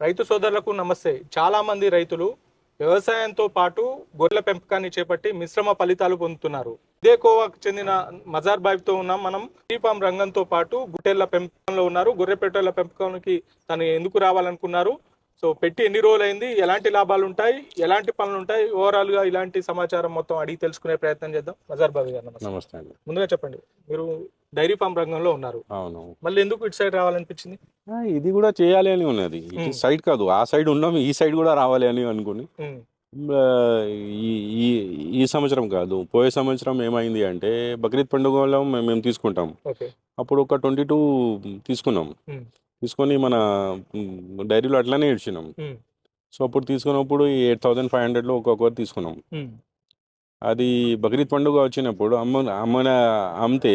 రైతు సోదరులకు నమస్తే. చాలామంది రైతులు వ్యవసాయంతో పాటు గొర్రెల పెంపకాన్ని చేపట్టి మిశ్రమ ఫలితాలు పొందుతున్నారు. ఇదే కోవాకు చెందిన మజార్ బాబుతో ఉన్నాం మనం. శ్రీపాం రంగంతో పాటు గుట్టెళ్ళ పెంపకంలో ఉన్నారు. గొర్రె పెట్టెల పెంపకానికి తను ఎందుకు రావాలనుకున్నారు? సో పెట్టి ఎన్ని రోజులు అయింది ఎలాంటి లాభాలు ఉంటాయి ఎలాంటి పనులు ఉంటాయి ఓవరాల్గా ఇలాంటి సమాచారం మొత్తం అడిగి తెలుసుకునే ప్రయత్నం చేద్దాం. మజార్ బాబు గారు నమస్తే. అండి. ముందుగా చెప్పండి. మీరు డైరీ ఫామ్ రంగంలో ఉన్నారు. అవును మళ్ళీ ఎందుకు ఇటు సైడ్ రావాలనిపించింది? ఇది కూడా చేయాలి అని ఉన్నది. ఇటు. సైడ్ కాదు. ఆ సైడ్ ఉన్నాం ఈ సైడ్ కూడా రావాలి అని అనుకుని. ఈ ఈ సంవత్సరం కాదు. పోయే సంవత్సరం ఏమైంది అంటే బక్రీద్ పండుగలో మేము తీసుకుంటాం. అప్పుడు ఒక ట్వంటీ టూ తీసుకున్నాం. తీసుకొని మన డైరీలో అట్లానే ఇచ్చినాం సో అప్పుడు తీసుకున్నప్పుడు ఎయిట్ థౌజండ్ ఫైవ్ హండ్రెడ్లో ఒక్కొక్కటి తీసుకున్నాం. అది బక్రీద్ పండుగ వచ్చినప్పుడు అమ్మ అమ్మన అమ్మితే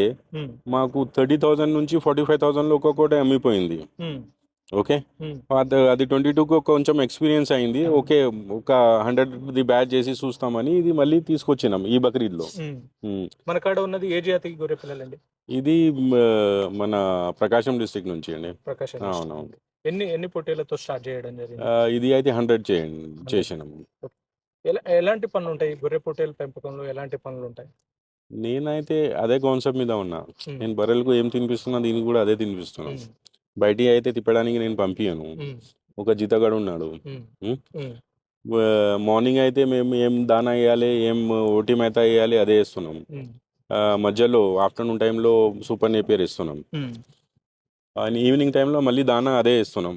మాకు థర్టీ థౌజండ్ నుంచి ఫార్టీ ఫైవ్ థౌజండ్లో ఒక్కొక్కటి అమ్మిపోయింది. ఓకే? అది అది ట్వంటీ టూకి కొంచెం ఎక్స్పీరియన్స్ అయింది. ఓకే ఒక హండ్రెడ్ది బ్యాచ్ చేసి చూస్తామని ఇది మళ్ళీ తీసుకొచ్చినాం ఈ బక్రీద్లో. మన కాడ ఉన్నది ఏ జాతికి గొర్రె పిల్లలండి ఇది మన ప్రకాశం డిస్ట్రిక్ట్ నుంచి అండి. ప్రకాశం అవునవును. ఎన్ని ఎన్ని పొట్టేలతో స్టార్ట్ చేయడం జరిగింది? ఆ, ఇది అయితే హండ్రెడ్ చేయండి చేసినాం ఎలా ఎలాంటి పనులు ఉంటాయి? గొర్రె పొట్టేల పెంపకంలో ఎలాంటి పనులు ఉంటాయి? నేనైతే అదే కాన్సెప్ట్ మీద ఉన్నా. ఉమ్, నేను బర్రెలకు ఏం తినిపిస్తున్నా దీనికి కూడా అదే తినిపిస్తున్నాను. ఉమ్, బయటికి అయితే తిప్పడానికి నేను పంపించను ఉమ్, ఒక జీతగాడు ఉన్నాడు. ఉమ్, ఉమ్. ఉమ్, మార్నింగ్ అయితే మేము ఏం దానా వేయాలి ఏం ఓటీ మేత వేయాలి అదే వేస్తున్నాం. ఉమ్, మధ్యలో ఆఫ్టర్నూన్ టైంలో సూపర్ నేపియర్ ఇస్తున్నాం. అండ్ ఈవినింగ్ టైంలో మళ్ళీ దానా అదే ఇస్తున్నాం.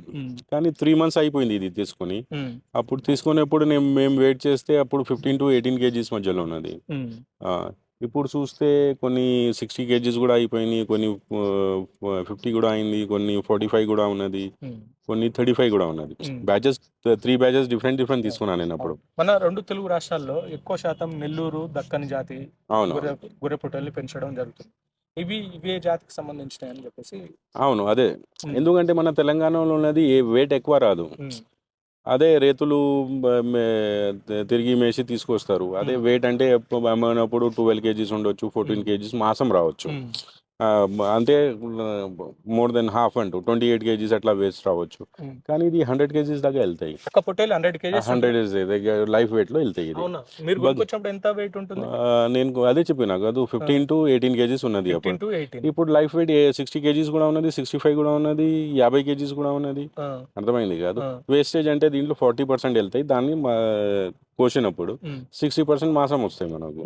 కానీ త్రీ మంత్స్ అయిపోయింది ఇది తీసుకొని. అప్పుడు తీసుకునేప్పుడు నేను మేము వెయిట్ చేస్తే అప్పుడు ఫిఫ్టీన్ టు ఎయిటీన్ కేజీస్ మధ్యలో ఉన్నది. ఇప్పుడు చూస్తే కొన్ని సిక్స్టీ కేజీస్ కూడా అయిపోయినాయి కొన్ని ఫిఫ్టీ కూడా అయింది కొన్ని ఫార్టీ ఫైవ్ కూడా ఉన్నది. కొన్ని థర్టీ ఫైవ్ కూడా ఉన్నది. Batches three batches different different తీసుకున్నాను నేను అప్పుడు. మన రెండు తెలుగు రాష్ట్రాల్లో ఎక్కువ శాతం నెల్లూరు దక్కని జాతి అవును. గొర్రె పెంచడం జరుగుతుంది. ఇవి ఇవే జాతికి సంబంధించినవి అని చెప్పేసి అవును అదే. ఎందుకంటే మన తెలంగాణలో ఉన్నది ఏ వెయిట్ ఎక్కువ రాదు. అదే రేతులు తిరిగి మేసి తీసుకొస్తారు అదే. వెయిట్ అంటే అమ్మినప్పుడు ట్వెల్వ్ కేజీస్ ఉండొచ్చు ఫోర్టీన్. కేజీస్ మాసం రావచ్చు అంటే మోర్ దెన్ హాఫ్ అంటూ ట్వంటీ ఎయిట్ కేజీస్ అట్లా వేస్ట్ రావచ్చు. కానీ ఇది హండ్రెడ్ కేజీస్ దాకా వెళ్తాయి. హండ్రెడ్ కేజీస్ హండ్రెడ్ లైఫ్ వెయిట్లో వెళ్తాయి ఇది. ఎంత వెయిట్ ఉంటుంది? నేను అదే చెప్పిన కాదు ఫిఫ్టీన్ టు ఎయిటీన్ కేజీస్ ఉన్నది అప్పుడు. ఇప్పుడు లైఫ్ వెయిట్ సిక్స్టీ కేజీస్ కూడా ఉన్నది సిక్స్టీ ఫైవ్ కూడా ఉన్నది యాభై కేజీస్ కూడా ఉన్నది. అర్థమైంది కాదు? వేస్టేజ్ అంటే దీంట్లో ఫార్టీ పర్సెంట్ వెళ్తాయి దాన్ని కోసినప్పుడు సిక్స్టీ పర్సెంట్ మాసం వస్తాయి మనకు.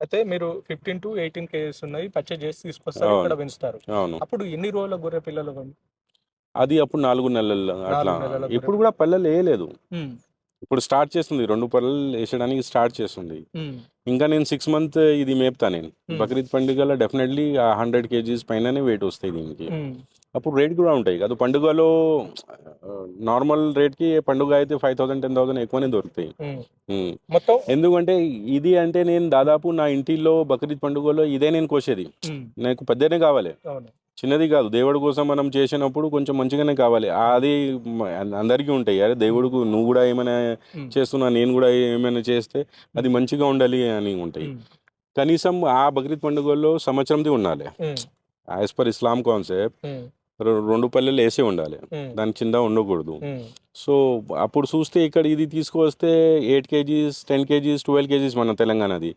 అయితే మీరు ఫిఫ్టీన్ టు ఎయిటీన్ కేజెస్ ఉన్నాయి పర్చేజ్ చేసి తీసుకొస్తారు. ఇక్కడ పెంచుతారు. అవును. అప్పుడు ఎన్ని రోజుల గొర్రె పిల్లలు కొను- అది అప్పుడు నాలుగు నెలలు అట్లా. ఇప్పుడు కూడా పల్లెలు వేయలేదు. ఇప్పుడు స్టార్ట్ చేస్తుంది రెండు పల్లెలు వేసడానికి స్టార్ట్ చేస్తుంది. ఇంకా నేను సిక్స్ మంత్ ఇది మేపుతా నేను. బక్రీద్ పండుగలో డెఫినెట్లీ హండ్రెడ్ కేజీస్ పైననే వెయిట్ వస్తాయి దీనికి. అప్పుడు రేట్ కూడా ఉంటాయి. కాదు పండుగలో నార్మల్ రేట్కి పండుగ అయితే ఫైవ్ థౌసండ్ టెన్ థౌసండ్ ఎక్కువనే దొరుకుతాయి. మొత్తం? ఎందుకంటే ఇది అంటే నేను దాదాపు నా ఇంటిలో బక్రీద్ పండుగలో ఇదే నేను కోసేది. నాకు పెద్దనే కావాలి. చిన్నది కాదు దేవుడి కోసం మనం చేసినప్పుడు కొంచెం మంచిగానే కావాలి. అది అందరికీ ఉంటాయి. అరే దేవుడికి నువ్వు కూడా ఏమైనా చేస్తున్నా నేను కూడా ఏమైనా చేస్తే అది మంచిగా ఉండాలి అని ఉంటాయి. కనీసం ఆ బక్రీద్ పండుగలో సంవత్సరంది ఉండాలి. యాజ్ పర్ ఇస్లాం కాన్సెప్ట్ రెండు పల్లెలు వేసే ఉండాలి. దాని కింద ఉండకూడదు. సో అప్పుడు చూస్తే ఇక్కడ ఇది తీసుకొస్తే eight kgs ten kgs twelve kgs మన తెలంగాణది.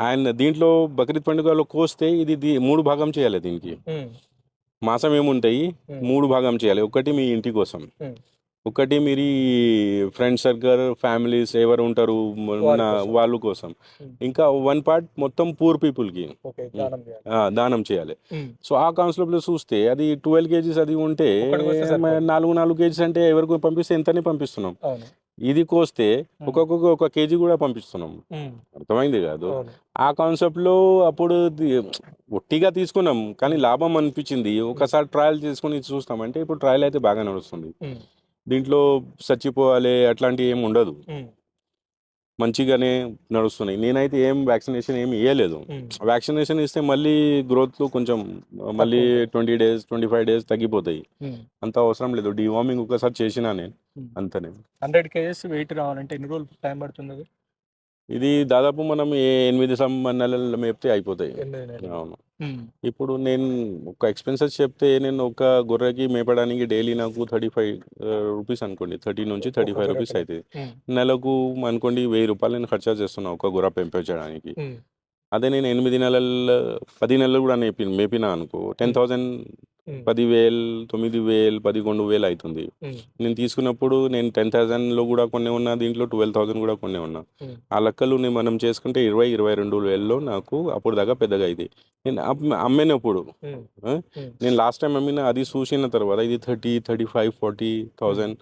అండ్ దీంట్లో బక్రీద్ పండుగలో కోస్తే ఇది మూడు భాగం చేయాలి దీనికి. మాసం ఏముంటాయి? మూడు భాగం చేయాలి. ఒకటి మీ ఇంటి కోసం. ఒకటి మీరు ఫ్రెండ్ సర్కిల్ ఫ్యామిలీస్ ఎవరు ఉంటారు మ- వాళ్ళ కోసం. ఉమ్. ఇంకా వన్ పార్ట్ మొత్తం పూర్ పీపుల్కి ఓకే దానం చేయాలి. దానం చేయాలి. సో ఆ కాన్సెప్ట్లో చూస్తే అది ట్వెల్వ్ కేజీస్ అది ఉంటే నాలుగు నాలుగు కేజీస్ అంటే ఎవరికి పంపిస్తే ఎంతనే పంపిస్తున్నాం. ఇది కోస్తే. ఒక్కొక్క ఒక కేజీ కూడా పంపిస్తున్నాం. అర్థమైంది కాదు? ఆ కాన్సెప్ట్లో అప్పుడు ది- ఒట్టిగా తీసుకున్నాం కానీ లాభం అనిపించింది. ఒకసారి ట్రయల్ చేసుకుని చూస్తామంటే ఇప్పుడు ట్రయల్ అయితే బాగా నడుస్తుంది. దీంట్లో చచ్చిపోవాలి అట్లాంటివి ఏం ఉండదు. మంచిగానే నడుస్తున్నాయి. నేనైతే ఏం వ్యాక్సినేషన్ ఏం ఇవ్వలేదు వ్యాక్సినేషన్ ఇస్తే మళ్ళీ గ్రోత్ కొంచెం మళ్ళీ. Twenty days twenty five days తగ్గిపోతాయి. అంత అవసరం లేదు. డివార్మింగ్ ఒకసారి చేసినా నేను. అంతనే. హండ్రెడ్ కేజెస్ వెయిట్ రావాలంటే ఎన్ని రోజులు టైం పడుతుంది ఇది దాదాపు మనం ఏ ఎనిమిది నెలలు మేపితే అయిపోతాయి. అవును. ఇప్పుడు నేను ఒక ఎక్స్పెన్సెస్ చెప్తే నేను ఒక గొర్రెకి మేపడానికి డైలీ నాకు థర్టీ ఫైవ్ రూపీస్ అనుకోండి. థర్టీ నుంచి థర్టీ ఫైవ్ రూపీస్. అవుతుంది నెలకు అనుకోండి వెయ్యి రూపాయలు నేను ఖర్చా చేస్తున్నా ఒక గుర్ర పెంపొచ్చడానికి ఉమ్, అదే నేను ఎనిమిది నెలలు పది నెలలు కూడా మేపి మేపినా అనుకో టెన్ థౌసండ్ ఉమ్, పదివేలు తొమ్మిది వేలు పదకొండు వేలు అవుతుంది నేను తీసుకున్నప్పుడు నేను టెన్ థౌసండ్లో కూడా కొన్ని ఉన్నా దీంట్లో ట్వెల్వ్ థౌసండ్ కూడా కొన్ని ఉన్నా. ఆ లెక్కలు నేను మనం చేసుకుంటే ఇరవై ఇరవై రెండు వేలలో నాకు అప్పుడు దాకా పెద్దగా అయింది. నేను అమ్- అమ్మినప్పుడు నేను లాస్ట్ టైం అమ్మిన అది చూసిన తర్వాత ఇది thirty thirty five forty thousand.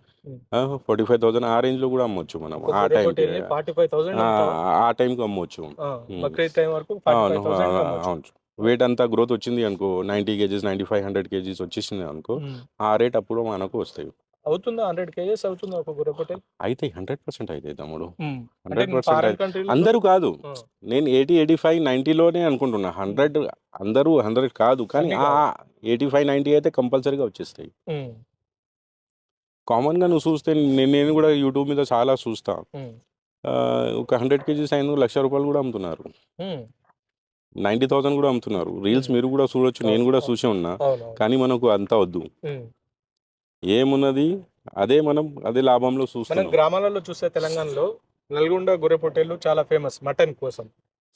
Forty five thousand ఆ రేంజ్లో కూడా అమ్మొచ్చు మనం ఆ 45,000 ఆ టైంకి అమ్మొచ్చు. టైం అవును. 45,000 ఆ, అమ్మొచ్చు. అవును వెయిట్ అంతా గ్రోత్ వచ్చింది అనుకో ninety kgs ninety five hundred kgs వచ్చేసింది అనుకో. ఆ రేట్ అప్పుడు మనకు వస్తాయి. అవుతుందా? హండ్రెడ్ కేజెస్ అవుతుందా ఒక గొర్రె అయితే హండ్రెడ్ పర్సెంట్ అయితే తమ్ముడు. హండ్రెడ్ పర్సెంట్ అందరూ కాదు. నేను ఎయిటీ ఎయిటీ ఫైవ్ నైంటీలోనే అనుకుంటున్నా. హండ్రెడ్ అందరూ హండ్రెడ్ కాదు. కానీ ఎయిటీ ఫైవ్ నైంటీ అయితే కంపల్సరీగా వచ్చేస్తాయి. ఉమ్, కామన్గా నువ్వు చూస్తే నేను నేను కూడా యూట్యూబ్ మీద చాలా చూస్తా. ఒక హండ్రెడ్ కేజీస్ అయిన లక్ష రూపాయలు కూడా అమ్ముతున్నారు. ఉమ్. నైంటీ థౌసండ్ కూడా అమ్ముతున్నారు రీల్స్. మీరు కూడా చూడొచ్చు నేను కూడా. చూసే ఉన్నా కానీ మనకు అంత వద్దు. ఏమున్నది అదే మనం అదే లాభంలో చూస్తున్నాం గ్రామాలలో చూస్తే తెలంగాణలో నల్గొండ గొర్రె పొట్టేళ్ళు చాలా ఫేమస్ మటన్ కోసం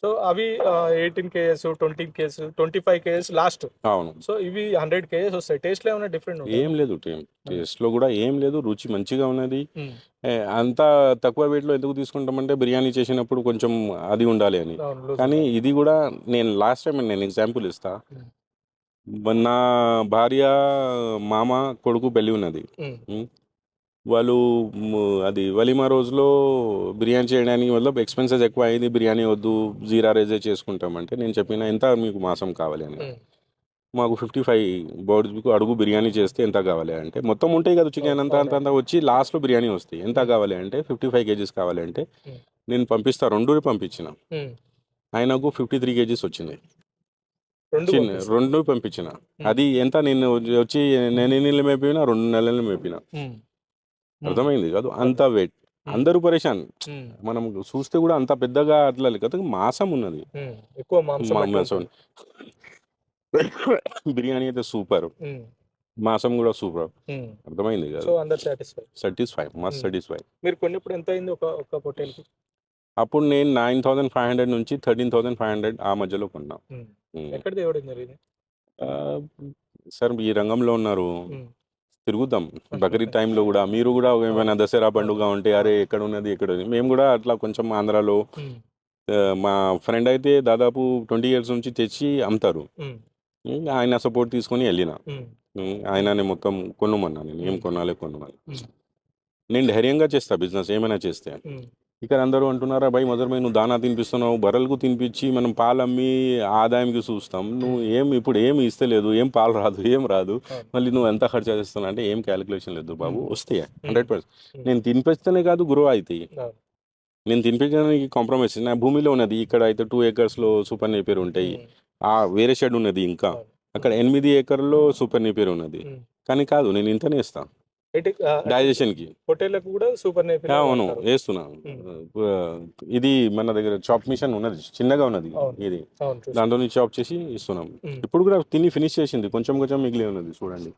సో అవి eighteen kgs twenty kgs twenty five kgs last. అవును. సో ఇవి హండ్రెడ్ కేఎస్ వస్తాయి. టేస్ట్లో ఏమైనా డిఫరెంట్ ఏం లేదు టేమ్ టేస్ట్లో కూడా ఏం లేదు. రుచి మంచిగా ఉన్నది. ఏ, అంత తక్కువ వెయిట్లో ఎందుకు తీసుకుంటామంటే బిర్యానీ చేసినప్పుడు కొంచెం అది ఉండాలి అని. కానీ. ఇది కూడా నేను లాస్ట్ టైం నేను ఎగ్జాంపుల్ ఇస్తా. Hmm. నా భార్య మామ కొడుకు పెళ్ళి ఉన్నది. వాళ్ళు అది వలిమా రోజులో బిర్యానీ చేయడానికి వల్ల ఎక్స్పెన్సెస్ ఎక్కువ అయింది బిర్యానీ వద్దు జీరా రైజే చేసుకుంటామంటే నేను చెప్పిన ఎంత మీకు మాసం కావాలి అని. మాకు ఫిఫ్టీ ఫైవ్ బౌడ్స్కు అడుగు బిర్యానీ చేస్తే ఎంత కావాలి అంటే మొత్తం ఉంటాయి కదా చికెన్ అంతా అంత అంతా వచ్చి లాస్ట్లో బిర్యానీ వస్తాయి. ఎంత కావాలి అంటే ఫిఫ్టీ ఫైవ్ కేజీస్ కావాలి అంటే Hmm. నేను పంపిస్తా రెండు పంపించిన. ఆయనకు ఫిఫ్టీ త్రీ కేజీస్ వచ్చింది రెండు చిన్న. రెండు పంపించిన. అది ఎంత నేను వచ్చి నేను ఎన్ని నెలలు మేపినా? రెండు నెలలు మేపిన. అర్థమైంది కాదు? అంత వెయిట్ అందరూ పరేషాన్. మనం చూస్తే కూడా అంత పెద్దగా అట్లా లేదు కదా మాసం ఉన్నది. ఎక్కువ మాంసం. బిర్యానీ అయితే సూపర్. మాసం కూడా సూపర్. అర్థమైంది సో కదా అందరు సాటిస్ఫై సాటిస్ఫై మస్ట్. సాటిస్ఫై మీరు కొన్నప్పుడు ఎంత అయింది ఒక ఒక అప్పుడు నేను నైన్ థౌసండ్ ఫైవ్ హండ్రెడ్ నుంచి థర్టీన్ థౌసండ్ ఫైవ్ హండ్రెడ్ ఆ మధ్యలో కొన్నా. ఎక్కడ సార్ ఈ రంగంలో ఉన్నారు. తిరుగుతాం. బక్రీద్ టైంలో కూడా. మీరు కూడా ఏమైనా దసరా పండుగ ఉంటే అరే ఎక్కడ ఉన్నది ఎక్కడ ఉంది మేము కూడా అట్లా కొంచెం ఆంధ్రాలో మా ఫ్రెండ్ అయితే దాదాపు ట్వంటీ ఇయర్స్ నుంచి తెచ్చి అమ్ముతారు. ఆయన సపోర్ట్ తీసుకొని వెళ్ళిన. ఆయననే మొత్తం కొనుమన్నా నేను. ఏం. కొనాలి కొనమని నేను ధైర్యంగా చేస్తా బిజినెస్. ఏమైనా చేస్తే. ఇక్కడ అందరూ అంటున్నారా భయ్ భయ్ నువ్వు దానా తినిపిస్తున్నావు బర్రెలకు తినిపించి మనం పాలు అమ్మి ఆదాయంకి చూస్తాం నువ్వు ఏం ఇప్పుడు ఏం ఇస్తలేదు ఏం పాలు రాదు ఏం రాదు. మళ్ళీ నువ్వు ఎంత ఖర్చు చేస్తున్నావు అంటే ఏం క్యాలిక్యులేషన్ లేదు బాబు. వస్తాయి హండ్రెడ్ పర్సెంట్. నేను తినిపిస్తేనే కాదు గ్రో అవుతాయి. నేను తినిపించడానికి కాంప్రమైజ్ నా భూమిలో ఉన్నది ఇక్కడ అయితే టూ ఏకర్స్లో సూపర్ నేపేర్ ఉంటాయి ఆ వేరే షెడ్ ఉన్నది ఇంకా. అక్కడ ఎనిమిది ఏకర్లో సూపర్ నేపేర్ ఉన్నది. కానీ కాదు నేను ఇంతనే ఇస్తాను ఆ, డైజెషన్కి పొట్టేళ్ళకు కూడా సూపర్ అవును వేస్తున్నాను ఇది మన దగ్గర చాప్ మిషన్ ఉన్నది చిన్నగా ఉన్నది. ఇది. దాంట్లో చాప్ చేసి ఇస్తున్నాం. ఇప్పుడు కూడా తిని ఫినిష్ చేసింది కొంచెం కొంచెం మిగిలి ఉన్నది చూడండి.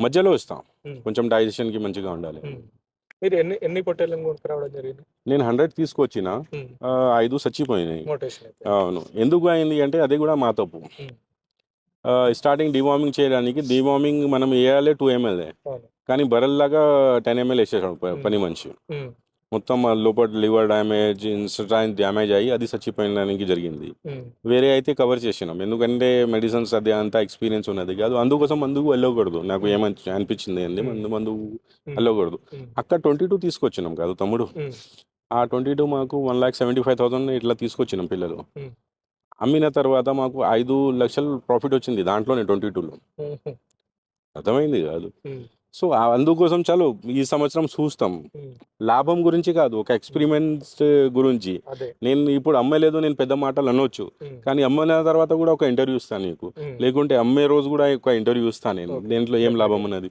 మధ్యలో ఇస్తాం. కొంచెం డైజెషన్కి మంచిగా ఉండాలి. మీరు ఎన్ని ఎన్ని పొట్టేళ్ళని కొనుక్కురావడం జరిగింది? నేను హండ్రెడ్ తీసుకొచ్చిన ఐదు చచ్చిపోయినాయి. అవును. ఎందుకు అయింది అంటే అది కూడా మా తప్పు. స్టార్టింగ్ డివార్మింగ్ చేయడానికి డివార్మింగ్ మనం వేయాలి టూ ఎంఎల్. కానీ బరల్లాగా టెన్ ఎంఎల్ వేసేసాడు. పని మనిషి. మొత్తం లోపల లివర్ డ్యామేజ్ ఇన్స్టైన్ డ్యామేజ్ అయ్యి అది చచ్చిపోయడానికి జరిగింది. వేరే అయితే కవర్ చేసినాం. ఎందుకంటే మెడిసిన్స్ అది అంత ఎక్స్పీరియన్స్ ఉన్నది కాదు. అందుకోసం మందుకు వెళ్ళకూడదు నాకు. ఏమని అనిపించింది Hmm. మందు మందు వెళ్ళకూడదు అక్కడ ట్వంటీ టూ తీసుకొచ్చినాం కాదు తమ్ముడు. ఆ ట్వంటీ టూ మాకు one lakh seventy five thousand ఇట్లా తీసుకొచ్చినాం పిల్లలు. అమ్మిన తర్వాత మాకు ఐదు లక్షలు ప్రాఫిట్ వచ్చింది దాంట్లోనే ట్వంటీ టూలో అర్థమైంది కాదు. సో అందుకోసం చాలు ఈ సంవత్సరం చూస్తాం. లాభం గురించి కాదు ఒక ఎక్స్పెరిమెంట్స్ గురించి. నేను ఇప్పుడు అమ్మలేదు నేను పెద్ద మాటలు అనొచ్చు. కానీ అమ్మిన తర్వాత కూడా ఒక ఇంటర్వ్యూ ఇస్తాను నీకు. లేకుంటే అమ్మే రోజు కూడా ఒక ఇంటర్వ్యూ ఇస్తాను నేను. దేంట్లో ఏం లాభం ఉన్నది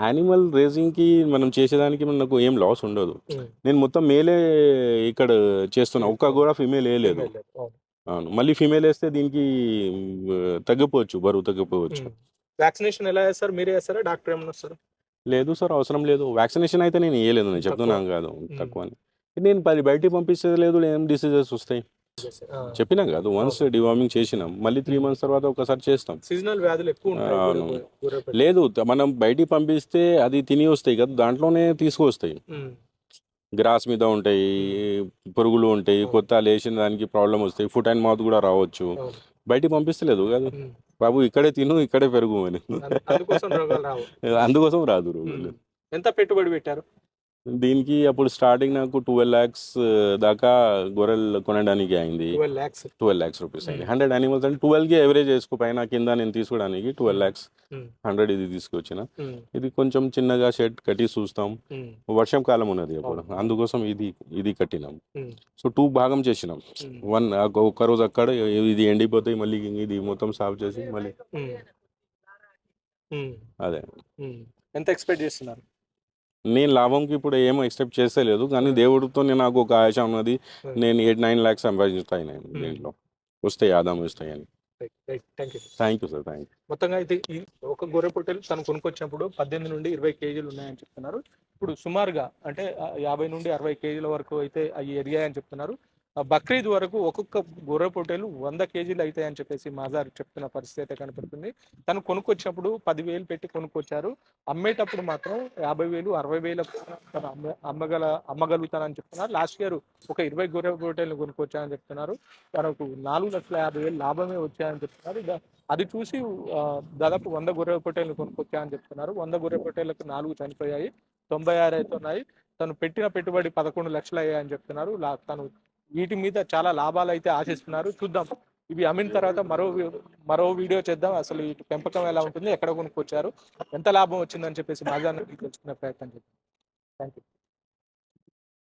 యానిమల్ రేసింగ్కి మనం చేసేదానికి మనకు ఏం లాస్ ఉండదు. నేను మొత్తం మేలే ఇక్కడ చేస్తున్నా. ఒక్క కూడా ఫిమేల్ వేయలేదు. అవును. మళ్ళీ ఫిమేల్ వేస్తే దీనికి తగ్గిపోవచ్చు బరువు తగ్గిపోవచ్చు. వ్యాక్సినేషన్ ఎలా చేస్తారు? మీరే చేస్తారా? డాక్టర్ ఏమన్నా వస్తారు? లేదు సార్ అవసరం లేదు. వ్యాక్సినేషన్ అయితే నేను వేయలేదు నేను చెప్తున్నాను కాదు. తక్కువ అని. నేను పది బయటికి పంపిస్తే లేదు ఏం డిసీజెస్ వస్తాయి? చెప్పినాం కాదు. వన్స్ డివార్మింగ్ చేసినాం. మళ్ళీ త్రీ మంత్స్ తర్వాత ఒకసారి చేస్తాం. సీజనల్ వ్యాధులు ఎక్కువ లేదు మనం బయటికి పంపిస్తే అది తిని వస్తాయి కదా దాంట్లోనే తీసుకొస్తాయి. ఉమ్, గ్రాస్ మీద ఉంటాయి పురుగులు ఉంటాయి కొత్త లేచిన దానికి ప్రాబ్లం వస్తాయి ఫుట్ అండ్ మౌత్ కూడా రావచ్చు. బయటికి పంపిస్తలేదు కదా. బాబు ఇక్కడే తిను ఇక్కడే పెరుగు అని. అందు- అందుకోసం రాదు రోగులు. ఎంత పెట్టుబడి పెట్టారు? దీనికి అప్పుడు స్టార్టింగ్ నాకు ట్వెల్వ్ ల్యాక్స్ దాకా గొర్రెలు కొనడానికి అయింది. ట్వెల్వ్ ల్యాక్స్. ట్వెల్వ్ రూపీస్ అయింది. హండ్రెడ్ అనిమల్స్ అంటే ట్వెల్వ్కి ఎవరేజ్ చేసుకో పైన కింద నేను తీసుకోవడానికి ట్వెల్వ్ ల్యాక్స్. హండ్రెడ్ ఇది తీసుకొచ్చిన. ఇది కొంచెం చిన్నగా షెడ్ కట్టి చూస్తాం. వర్షం కాలం ఉన్నది అప్పుడు. అందుకోసం ఇది ఇది కట్టినాం. సో టూ భాగం చేసినాం. వన్ ఒక్క రోజు అక్కడ ఇది ఎండిపోతాయి మళ్ళీ ఇది మొత్తం సాఫ్ చేసి మళ్ళీ అదే. ఎంత ఎక్స్పెక్ట్ చేస్తున్నారు? నేను లాభంకి ఇప్పుడు ఏమో ఎక్సెప్ట్ చేస్తలేదు కానీ దేవుడితో నేను నాకు ఒక ఆశ ఉన్నది. Hmm. నేను ఎయిట్ నైన్ ల్యాక్స్ సంపాదిస్తాయి నేను Hmm. దీంట్లో. వస్తాయి ఆదాయం వస్తాయి అని. Thank you thank you sir thank you మొత్తంగా అయితే ఈ ఒక గొర్రె పొట్టేలు తను కొనుక్కొచ్చినప్పుడు పద్దెనిమిది నుండి ఇరవై కేజీలు ఉన్నాయని చెప్తున్నారు. ఇప్పుడు సుమారుగా అంటే యాభై నుండి అరవై కేజీల వరకు అయితే అవి ఎదిగాయని చెప్తున్నారు. బక్రీద్ వరకు ఒక్కొక్క గొర్రె పొట్టేలు వంద కేజీలు అవుతాయని చెప్పేసి మాజార్ చెప్తున్న పరిస్థితి అయితే కనపడుతుంది. తను కొనుక్కొచ్చినప్పుడు పదివేలు పెట్టి కొనుక్కొచ్చారు. అమ్మేటప్పుడు మాత్రం యాభై వేలు అరవై వేలకు తను అమ్మ అమ్మగల అమ్మగలుగుతానని చెప్తున్నారు. లాస్ట్ ఇయర్ ఒక ఇరవై గొర్రె పొట్టేలు కొనుక్కొచ్చానని చెప్తున్నారు. తనకు నాలుగు లక్షల యాభై వేలు లాభమే వచ్చాయని చెప్తున్నారు. అది చూసి దాదాపు వంద గొర్రె పొట్టేలు కొనుక్కొచ్చాయని చెప్తున్నారు. వంద గొర్రె పొట్టేలకు నాలుగు చనిపోయాయి. తొంభై ఆరు అవుతున్నాయి. ఉన్నాయి తను పెట్టిన పెట్టుబడి పదకొండు లక్షలు అయ్యాయని చెప్తున్నారు. తను వీటి మీద చాలా లాభాలు అయితే ఆశిస్తున్నారు. చూద్దాం. ఇవి అమ్మిన తర్వాత మరో మరో వీడియో చేద్దాం. అసలు వీటి పెంపకం ఎలా ఉంటుంది ఎక్కడ కొనుక్కొచ్చారు ఎంత లాభం వచ్చిందని చెప్పేసి మాజాన్ని తెలుసుకునే ప్రయత్నం చేద్దాం. Thank you